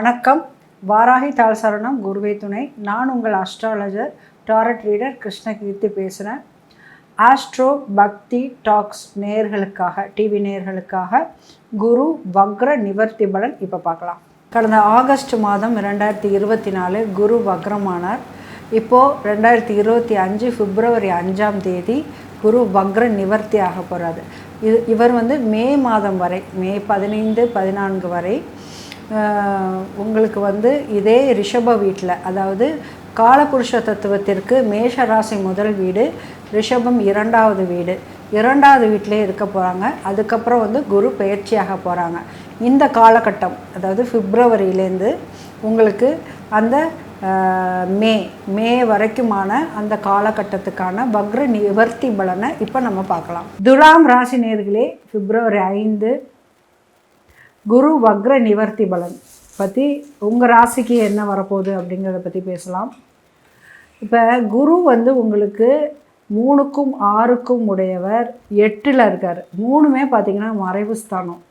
வணக்கம். வாராகி தாழ்சரணம் குருவே துணை. நான் உங்கள் அஸ்ட்ராலஜர் டாரட் ரீடர் கிருஷ்ணகீர்த்தி பேசுகிறேன் ஆஸ்ட்ரோ பக்தி டாக்ஸ் நேர்களுக்காக டிவி நேர்களுக்காக குரு வக்ர நிவர்த்தி பலன் இப்போ பார்க்கலாம். கடந்த ஆகஸ்ட் மாதம் ரெண்டாயிரத்தி இருபத்தி நாலு குரு வக்ரமானார். இப்போது ரெண்டாயிரத்தி இருபத்தி அஞ்சு பிப்ரவரி அஞ்சாம் தேதி குரு வக்ர நிவர்த்தி ஆக போகிறாரு இது இவர் வந்து மே மாதம் வரை மே பதினைந்து பதினான்கு வரை உங்களுக்கு வந்து இதே ரிஷப வீட்டில் அதாவது காலபுருஷ தத்துவத்திற்கு மேஷ ராசி முதல் வீடு ரிஷபம் இரண்டாவது வீடு. இரண்டாவது வீட்டிலே இருக்க போகிறாங்க அதுக்கப்புறம் வந்து குரு பயிற்சியாக போகிறாங்க இந்த காலகட்டம் அதாவது பிப்ரவரியிலேருந்து உங்களுக்கு அந்த மே மே வரைக்குமான அந்த காலகட்டத்துக்கான வக்ர நிவர்த்தி பலனை இப்போ நம்ம பார்க்கலாம். துலாம் ராசி நேர்களே பிப்ரவரி ஐந்து குரு வக்ர நிவர்த்தி பலன் பற்றி உங்கள் ராசிக்கு என்ன வரப்போகுது அப்படிங்கிறத பற்றி பேசலாம். இப்போ குரு வந்து உங்களுக்கு மூணுக்கும் ஆறுக்கும் உடையவர் எட்டில் இருக்கார். மூணுமே பார்த்தீங்கன்னா மறைவு ஸ்தானம்.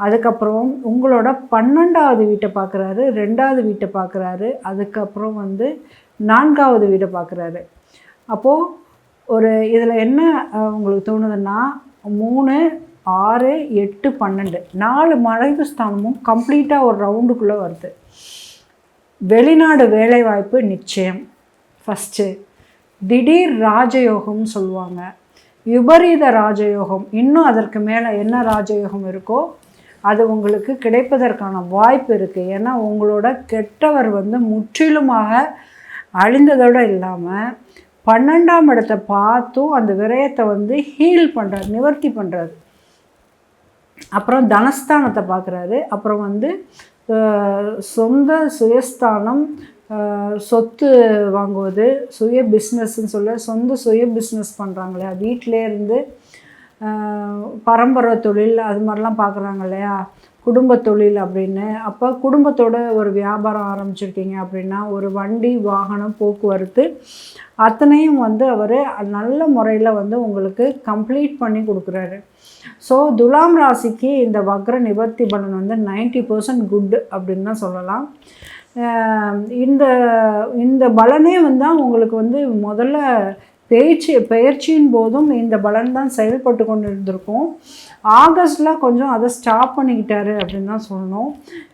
அதுக்கப்புறம் உங்களோட பன்னெண்டாவது வீட்டை பார்க்குறாரு ரெண்டாவது வீட்டை பார்க்குறாரு அதுக்கப்புறம் வந்து நான்காவது வீட்டை பார்க்குறாரு அப்போது ஒரு இதில் என்ன உங்களுக்கு தோணுதுன்னா மூணு ஆறு எட்டு பன்னெண்டு. நாலு மறைவு ஸ்தானமும் கம்ப்ளீட்டாக ஒரு ரவுண்டுக்குள்ளே வருது. வெளிநாடு வேலைவாய்ப்பு நிச்சயம். ஃபஸ்ட்டு திடீர் ராஜயோகம்னு சொல்லுவாங்க. விபரீத ராஜயோகம். இன்னும் அதற்கு மேலே என்ன ராஜயோகம் இருக்கோ அது உங்களுக்கு கிடைப்பதற்கான வாய்ப்பு இருக்குது ஏன்னா உங்களோட கெட்டவர் வந்து முற்றிலுமாக அழிந்ததோடு இல்லாமல் பன்னெண்டாம் இடத்தை பார்த்தும் அந்த விரயத்தை வந்து ஹீல் பண்ணுறது நிவர்த்தி பண்ணுறாரு அப்புறம் தனஸ்தானத்தை பார்க்குறாரு. அப்புறம் வந்து சொந்த சுயஸ்தானம் சொத்து வாங்குவது சுய பிஸ்னஸ்ன்னு சொல்ல சொந்த சுய பிஸ்னஸ் பண்ணுறாங்க இல்லையா வீட்டிலே இருந்து பரம்பரை தொழில் அது மாதிரிலாம் பார்க்குறாங்க இல்லையா? குடும்ப தொழில் அப்படின்னு. அப்போ குடும்பத்தோட ஒரு வியாபாரம் ஆரம்பிச்சிருக்கீங்க அப்படின்னா ஒரு வண்டி வாகனம் போக்குவரத்து அத்தனையும் வந்து அவர் நல்ல முறையில் வந்து உங்களுக்கு கம்ப்ளீட் பண்ணி கொடுக்குறாரு. ஸோ துலாம் ராசிக்கு இந்த வக்ர நிவர்த்தி பலன் வந்து 90% பர்சன்ட் குட் அப்படின்னு தான் சொல்லலாம். இந்த இந்த பலனே வந்து உங்களுக்கு வந்து முதல்ல பேச்சு பயிற்சியின் போதும் இந்த பலன் தான் செயல்பட்டு கொண்டு இருந்திருக்கும் ஆகஸ்டில் கொஞ்சம் அதை ஸ்டாப் பண்ணிக்கிட்டாரு அப்படின்னு தான் சொல்லணும்.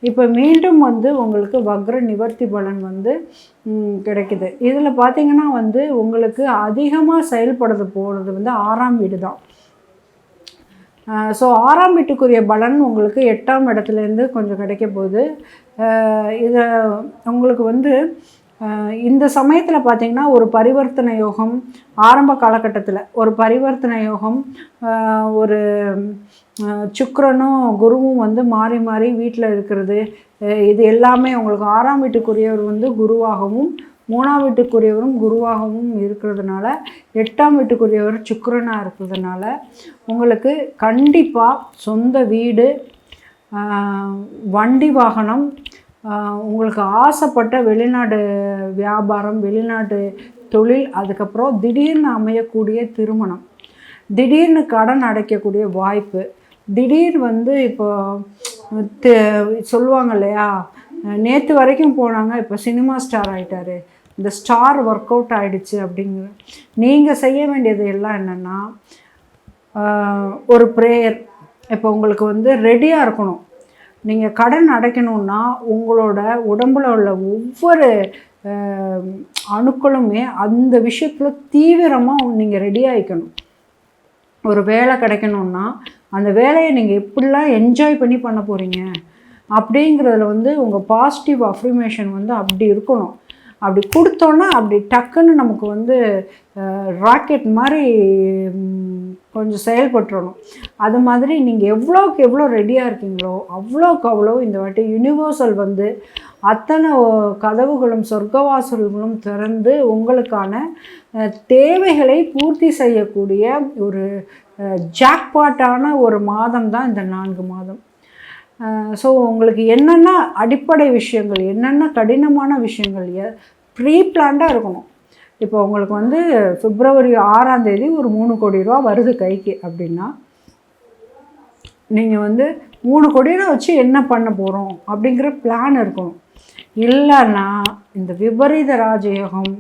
இப்போ மீண்டும் வந்து உங்களுக்கு வக்ர நிவர்த்தி பலன் வந்து கிடைக்குது. இதில் பார்த்தீங்கன்னா வந்து உங்களுக்கு அதிகமாக செயல்படுறது போகிறது வந்து ஆறாம் வீடு தான். ஸோ ஆறாம் வீட்டுக்குரிய பலன் உங்களுக்கு எட்டாம் இடத்துலேருந்து கொஞ்சம் கிடைக்க போகுது. இதை உங்களுக்கு வந்து இந்த சமயத்தில் பார்த்தீங்கன்னா ஒரு பரிவர்த்தனை யோகம் ஆரம்ப காலகட்டத்தில் ஒரு பரிவர்த்தனை யோகம் ஒரு சுக்கரனும் குருவும் வந்து மாறி மாறி வீட்டில் இருக்கிறது இது எல்லாமே உங்களுக்கு ஆறாம் வீட்டுக்குரியவர் வந்து குருவாகவும் மூணாம் வீட்டுக்குரியவரும் குருவாகவும் இருக்கிறதுனால எட்டாம் வீட்டுக்குரியவர் சுக்கரனாக இருக்கிறதுனால உங்களுக்கு கண்டிப்பாக சொந்த வீடு வண்டி வாகனம் உங்களுக்கு ஆசைப்பட்ட வெளிநாடு வியாபாரம் வெளிநாட்டு தொழில் அதுக்கப்புறம் திடீர்னு அமையக்கூடிய திருமணம். திடீர்னு கடன் அடைக்கக்கூடிய வாய்ப்பு. திடீர் வந்து இப்போ சொல்லுவாங்க இல்லையா? நேற்று வரைக்கும் போனாங்க இப்போ சினிமா ஸ்டார் ஆகிட்டாரு இந்த ஸ்டார் ஒர்க் அவுட் ஆகிடுச்சு அப்படிங்கிற. நீங்கள் செய்ய வேண்டியது எல்லாம் என்னென்னா ஒரு ப்ரேயர். இப்போ உங்களுக்கு வந்து ரெடியாக இருக்கணும். நீங்கள் கடன் அடைக்கணும்னா உங்களோட உடம்புல உள்ள ஒவ்வொரு அணுக்களுமே அந்த விஷயத்தில் தீவிரமாக நீங்கள் ரெடி ஆகிக்கணும் ஒரு வேலை கிடைக்கணும்னா அந்த வேலையை நீங்கள் எப்படிலாம் என்ஜாய் பண்ணி பண்ண போகிறீங்க அப்படிங்கிறதுல வந்து உங்கள் பாசிட்டிவ் அஃப்ரிமேஷன் வந்து அப்படி இருக்கணும். அப்படி கொடுத்தோன்னா அப்படி டக்குன்னு நமக்கு வந்து ராக்கெட் மாதிரி கொஞ்சம் செயல்பட்டுறணும். அது மாதிரி நீங்கள் எவ்வளோக்கு எவ்வளோ ரெடியாக இருக்கீங்களோ அவ்வளோக்கு அவ்வளோ இந்த வாட்டி யூனிவர்சல் வந்து அத்தனை கதவுகளும் சொர்க்கவாசல்களும் திறந்து உங்களுக்கான தேவைகளை பூர்த்தி செய்யக்கூடிய ஒரு ஜாக்பாட்டான ஒரு மாதம் தான் இந்த நான்கு மாதம். ஸோ உங்களுக்கு என்னென்ன அடிப்படை விஷயங்கள் என்னென்ன கடினமான விஷயங்கள் ப்ரீ பிளான்டாக இருக்கணும். இப்போ உங்களுக்கு வந்து பிப்ரவரி ஆறாம் தேதி ஒரு மூணு கோடி ரூபா வருது கைக்கு அப்படின்னா நீங்கள் வந்து மூணு கொடியில் வச்சு என்ன பண்ண போகிறோம் அப்படிங்கிற பிளான் இருக்கணும். இல்லைன்னா இந்த விபரீத ராஜயோகம்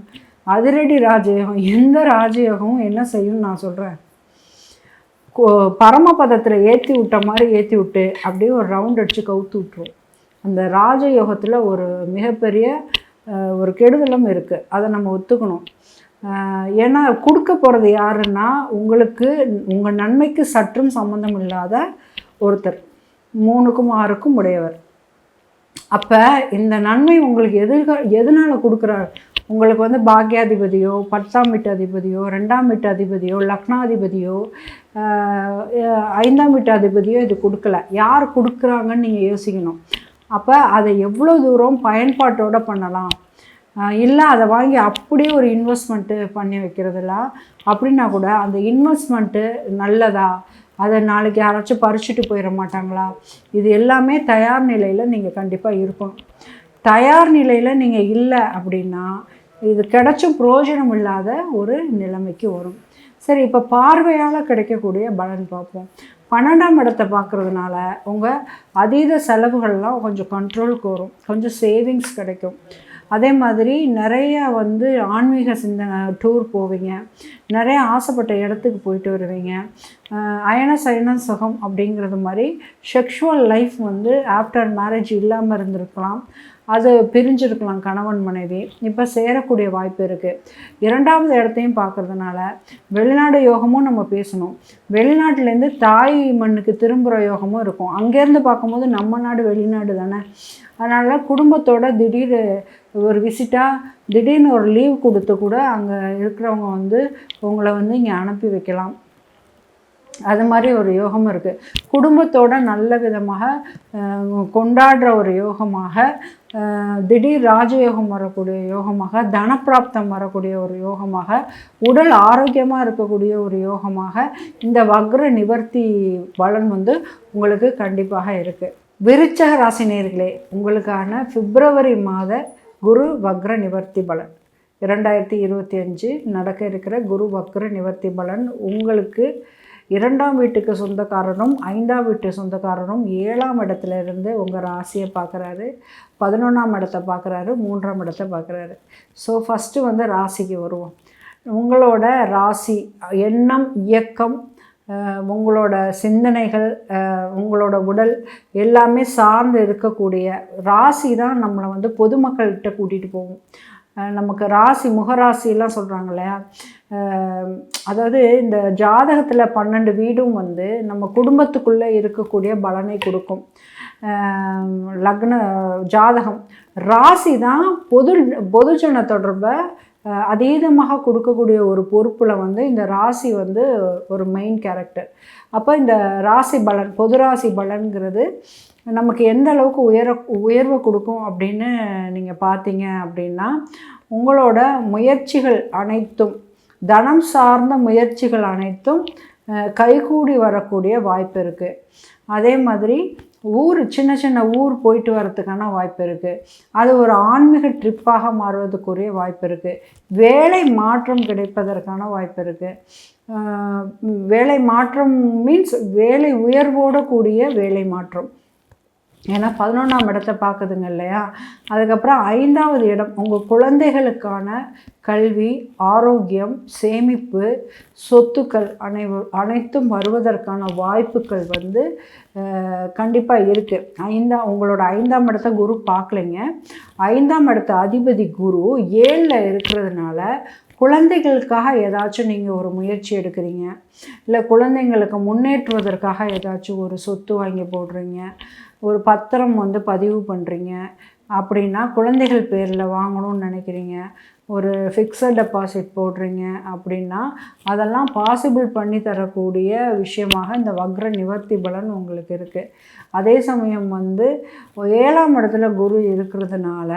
அதிரடி ராஜயோகம் எந்த ராஜயோகமும் என்ன செய்யும்னு நான் சொல்கிறேன் பரமபதத்தில் ஏற்றி விட்ட மாதிரி ஏற்றி விட்டு அப்படியே ஒரு ரவுண்ட் அடித்து கவுத்து விட்ருவோம் அந்த ராஜயோகத்தில் ஒரு மிகப்பெரிய ஒரு கெடுதலும் இருக்குது அதை நம்ம ஒத்துக்கணும். ஏன்னா கொடுக்க போகிறது யாருன்னா உங்களுக்கு உங்கள் நன்மைக்கு சற்றும் சம்மந்தம் இல்லாத ஒருத்தர். மூணுக்கும் ஆறுக்கும் உடையவர். அப்போ இந்த நன்மை உங்களுக்கு எதிர்க எதனால் கொடுக்குறாரு? உங்களுக்கு வந்து பாக்யாதிபதியோ பத்தாம் வீட்டு அதிபதியோ ரெண்டாம் வீட்டு அதிபதியோ லக்னாதிபதியோ ஐந்தாம் வீட்டு அதிபதியோ இது கொடுக்கல. யார் கொடுக்குறாங்கன்னு நீங்கள் யோசிக்கணும். அப்போ அதை எவ்வளோ தூரம் பயன்பாட்டோடு பண்ணலாம்? இல்லை அதை வாங்கி அப்படியே ஒரு இன்வெஸ்ட்மெண்ட்டு பண்ணி வைக்கிறதுலாம் அப்படின்னா கூட அந்த இன்வெஸ்ட்மெண்ட்டு நல்லதா? அதை நாளைக்கு யாராச்சும் பறிச்சுட்டு போயிட மாட்டாங்களா? இது எல்லாமே தயார் நிலையில் நீங்கள் கண்டிப்பாக இருக்கணும். தயார் நிலையில் நீங்கள் இல்லை அப்படின்னா இது கிடைச்சும் பிரயோஜனம் இல்லாத ஒரு நிலைமைக்கு வரும். சரி இப்போ பார்வையால் கிடைக்கக்கூடிய பலன் பார்ப்போம். பன்னெண்டாம் இடத்தை பார்க்குறதுனால உங்கள் அதீத செலவுகள்லாம் கொஞ்சம் கண்ட்ரோலுக்கு வரும். கொஞ்சம் சேவிங்ஸ் கிடைக்கும். அதே மாதிரி நிறைய வந்து ஆன்மீக சிந்தனை டூர் போவீங்க. நிறைய ஆசைப்பட்ட இடத்துக்கு போயிட்டு வருவீங்க. அயன சயன சுகம் அப்படிங்கிறது மாதிரி செக்ஷுவல் லைஃப் வந்து ஆஃப்டர் மேரேஜ் இல்லாமல் இருந்திருக்கலாம். அது பிரிஞ்சிருக்கலாம் கணவன் மனைவி. இப்போ சேரக்கூடிய வாய்ப்பு இருக்குது இரண்டாவது இடத்தையும் பார்க்கறதுனால வெளிநாடு யோகமும் நம்ம பேசணும். வெளிநாட்டிலேருந்து தாய் மண்ணுக்கு திரும்புகிற யோகமும் இருக்கும். அங்கேருந்து பார்க்கும்போது நம்ம நாடு வெளிநாடு தானே. அதனால் குடும்பத்தோட திடீர் ஒரு விசிட்டாக திடீர்னு ஒரு லீவ் கொடுத்து கூட அங்கே இருக்கிறவங்க வந்து உங்களை வந்து இங்கே அனுப்பி வைக்கலாம். அது மாதிரி ஒரு யோகம் இருக்குது குடும்பத்தோட நல்ல விதமாக கொண்டாடுற ஒரு யோகமாக திடீர் ராஜயோகம் வரக்கூடிய யோகமாக தனப்பிராப்தம் வரக்கூடிய ஒரு யோகமாக உடல் ஆரோக்கியமாக இருக்கக்கூடிய ஒரு யோகமாக இந்த வக்ர நிவர்த்தி பலன் வந்து உங்களுக்கு கண்டிப்பாக இருக்குது விருச்சக ராசினியர்களே உங்களுக்கான பிப்ரவரி மாத குரு வக்ர நிவர்த்தி பலன். இரண்டாயிரத்தி இருபத்தி அஞ்சு நடக்க இருக்கிற குரு வக்ர நிவர்த்தி பலன் உங்களுக்கு இரண்டாம் வீட்டுக்கு சொந்தக்காரனும் ஐந்தாம் வீட்டு சொந்தக்காரனும் ஏழாம் இடத்துல இருந்து உங்கள் ராசியை பார்க்குறாரு. பதினொன்றாம் இடத்தை பார்க்குறாரு மூன்றாம் இடத்தை பார்க்குறாரு. ஸோ ஃபஸ்ட்டு வந்து ராசிக்கு வருவோம். உங்களோட ராசி எண்ணம் இயக்கம் உங்களோட சிந்தனைகள் உங்களோட உடல் எல்லாமே சார்ந்து இருக்கக்கூடிய ராசி தான் நம்மளை வந்து பொதுமக்கள்கிட்ட கூட்டிகிட்டு போகும். நமக்கு ராசி முகராசிலாம் சொல்கிறாங்க இல்லையா? அதாவது இந்த ஜாதகத்தில் பன்னெண்டு வீடும் வந்து நம்ம குடும்பத்துக்குள்ளே இருக்கக்கூடிய பலனை கொடுக்கும். லக்ன ஜாதகம். ராசி தான் பொது பொதுஜன தொடர்பை அதீதமாக கொடுக்கக்கூடிய ஒரு பொறுப்பில் வந்து இந்த ராசி வந்து ஒரு மெயின் கேரக்டர் அப்போ இந்த ராசி பலன் பொது ராசி பலன்கிறது நமக்கு எந்த அளவுக்கு உயர உயர்வை கொடுக்கும் அப்படின்னு நீங்கள் பார்த்தீங்க அப்படின்னா உங்களோட முயற்சிகள் அனைத்தும் தனம் சார்ந்த முயற்சிகள் அனைத்தும் கைகூடி வரக்கூடிய வாய்ப்பு இருக்குது அதே மாதிரி ஊர் சின்ன சின்ன ஊர் போயிட்டு வரத்துக்கான வாய்ப்பு இருக்குது அது ஒரு ஆன்மீக ட்ரிப்பாக மாறுவதற்குரிய வாய்ப்பு இருக்குது வேலை மாற்றம் கிடைப்பதற்கான வாய்ப்பு இருக்குது வேலை மாற்றம் மீன்ஸ் வேலை உயர்வோடு கூடிய வேலை மாற்றம். ஏன்னா பதினொன்றாம் இடத்தை பார்க்குதுங்க இல்லையா? அதுக்கப்புறம் ஐந்தாவது இடம் உங்கள் குழந்தைகளுக்கான கல்வி ஆரோக்கியம் சேமிப்பு சொத்துக்கள் அனைவு அனைத்தும் வருவதற்கான வாய்ப்புகள் வந்து கண்டிப்பாக இருக்குது ஐந்தா உங்களோட ஐந்தாம் இடத்த குரு பார்க்கலைங்க. ஐந்தாம் இடத்த அதிபதி குரு ஏழில் இருக்கிறதுனால குழந்தைகளுக்காக ஏதாச்சும் நீங்கள் ஒரு முயற்சி எடுக்கிறீங்க. இல்லை குழந்தைங்களுக்கு முன்னேற்றுவதற்காக ஏதாச்சும் ஒரு சொத்து வாங்கி போடுறீங்க. ஒரு பத்திரம் வந்து பதிவு பண்ணுறீங்க அப்படின்னா குழந்தைகள் பேரில் வாங்கணும்னு நினைக்கிறீங்க. ஒரு ஃபிக்ஸட் டெபாசிட் போடுறீங்க அப்படின்னா அதெல்லாம் பாசிபிள் பண்ணி தரக்கூடிய விஷயமாக இந்த வக்ர நிவர்த்தி பலன் உங்களுக்கு இருக்குது அதே சமயம் வந்து ஏழாம் இடத்துல குரு இருக்கிறதுனால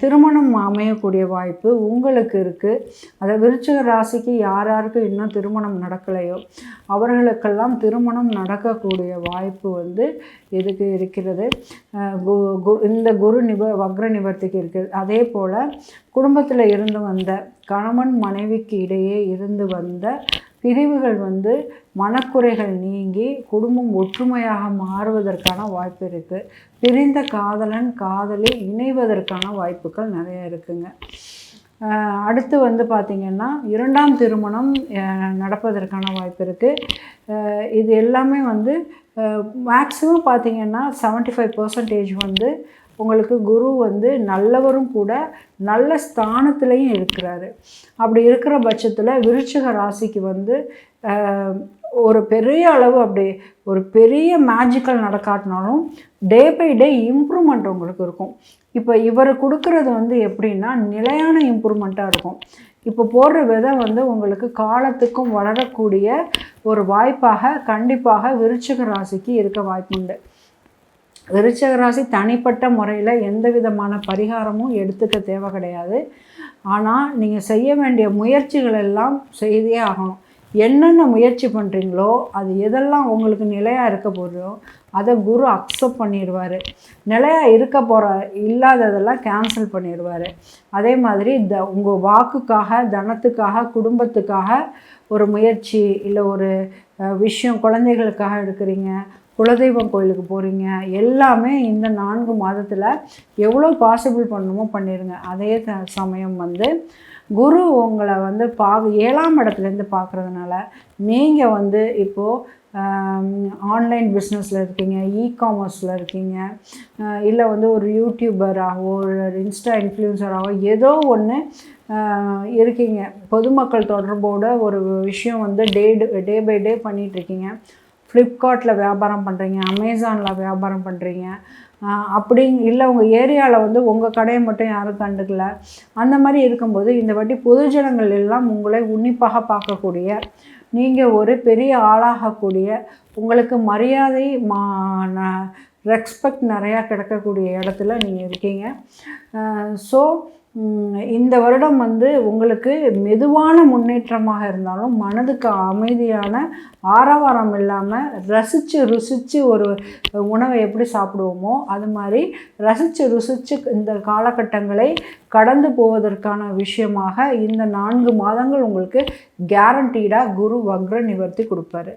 திருமணம் அமையக்கூடிய வாய்ப்பு உங்களுக்கு இருக்குது அதை விருச்சிக ராசிக்கு யார் யாருக்கு இன்னும் திருமணம் நடக்கலையோ அவர்களுக்கெல்லாம் திருமணம் நடக்கக்கூடிய வாய்ப்பு வந்து இதுக்கு இருக்கிறது? கு- கு- இந்த குரு நிப வக்ர நிவர்த்திக்கு இருக்குது அதே போல் குடும்பத்தில் இருந்து வந்த கணவன் மனைவிக்கு இடையே இருந்து வந்த பிரிவுகள் வந்து மனக்குறைகள் நீங்கி குடும்பம் ஒற்றுமையாக மாறுவதற்கான வாய்ப்பு இருக்குது பிரிந்த காதலன் காதலி இணைவதற்கான வாய்ப்புகள் நிறைய இருக்குங்க. அடுத்து வந்து பார்த்திங்கன்னா இரண்டாம் திருமணம் நடப்பதற்கான வாய்ப்பு இருக்குது இது எல்லாமே வந்து மேக்ஸிமம் பார்த்திங்கன்னா செவன்ட்டி ஃபைவ் பர்சன்டேஜ் வந்து உங்களுக்கு குரு வந்து நல்லவரும் கூட நல்ல ஸ்தானத்துலேயும் இருக்கிறாரு. அப்படி இருக்கிற பட்சத்தில் விருச்சிக ராசிக்கு வந்து ஒரு பெரிய அளவு அப்படி ஒரு பெரிய மேஜிக்கல் நடக்காட்டினாலும் டே பை டே இம்ப்ரூவ்மெண்ட் உங்களுக்கு இருக்கும். இப்போ இவர் கொடுக்கறது வந்து எப்படின்னா நிலையான இம்ப்ரூவ்மெண்ட்டாக இருக்கும். இப்போ போடுற விதை வந்து உங்களுக்கு காலத்துக்கும் வளரக்கூடிய ஒரு வாய்ப்பாக கண்டிப்பாக விருச்சிக ராசிக்கு இருக்க வாய்ப்புண்டு. விருச்சகராசி தனிப்பட்ட முறையில் எந்த விதமான பரிகாரமும் எடுத்துக்க தேவை கிடையாது. ஆனால் நீங்கள் செய்ய வேண்டிய முயற்சிகள் எல்லாம் செய்தே ஆகணும். என்னென்ன முயற்சி பண்ணுறீங்களோ அது எதெல்லாம் உங்களுக்கு நிலையாக இருக்க போகிறதோ அதை குரு அக்செப்ட் பண்ணிடுவார். நிலையாக இருக்க போகிற இல்லாததெல்லாம் கேன்சல் பண்ணிடுவார். அதே மாதிரி த உங்கள் வாக்குக்காக தனத்துக்காக குடும்பத்துக்காக ஒரு முயற்சி இல்லை ஒரு விஷயம் குழந்தைகளுக்காக எடுக்கிறீங்க குலதெய்வம் கோயிலுக்கு போகிறீங்க எல்லாமே இந்த நான்கு மாதத்தில் எவ்வளோ பாசிபிள் பண்ணணுமோ பண்ணிடுங்க அதே சமயம் வந்து குரு உங்களை வந்து பா ஏழாம் இடத்துலேருந்து பார்க்குறதுனால நீங்கள் வந்து இப்போது ஆன்லைன் பிஸ்னஸில் இருக்கீங்க இ காமர்ஸில் இருக்கீங்க இல்லை வந்து ஒரு யூடியூபராகவோ ஒரு இன்ஸ்டா இன்ஃப்ளூயன்சராகவோ ஏதோ ஒன்று இருக்கீங்க. பொதுமக்கள் தொடர்போட ஒரு விஷயம் வந்து டே டே பை டே பண்ணிகிட்ருக்கீங்க ஃப்ளிப்கார்ட்டில் வியாபாரம் பண்ணுறீங்க அமேசானில் வியாபாரம் பண்ணுறீங்க அப்படி இல்லை உங்கள் ஏரியாவில் வந்து உங்கள் கடையை மட்டும் யாரும் கண்டுக்கல. அந்த மாதிரி இருக்கும்போது இந்த வாட்டி பொதுஜனங்கள் எல்லாம் உங்களை உன்னிப்பாக பார்க்கக்கூடிய நீங்கள் ஒரு பெரிய ஆளாகக்கூடிய உங்களுக்கு மரியாதை மா ரெஸ்பெக்ட் நிறையா கிடைக்கக்கூடிய இடத்துல நீங்கள் இருக்கீங்க. ஸோ இந்த வருடம் வந்து உங்களுக்கு மெதுவான முன்னேற்றமாக இருந்தாலும் மனதுக்கு அமைதியான ஆரவாரம் இல்லாமல் ரசித்து ருசித்து ஒரு உணவை எப்படி சாப்பிடுவோமோ அது மாதிரி ரசித்து ருசித்து இந்த காலகட்டங்களை கடந்து போவதற்கான விஷயமாக இந்த நான்கு மாதங்கள் உங்களுக்கு கேரண்டீடாக குரு வக்ர நிவர்த்தி கொடுப்பாரு.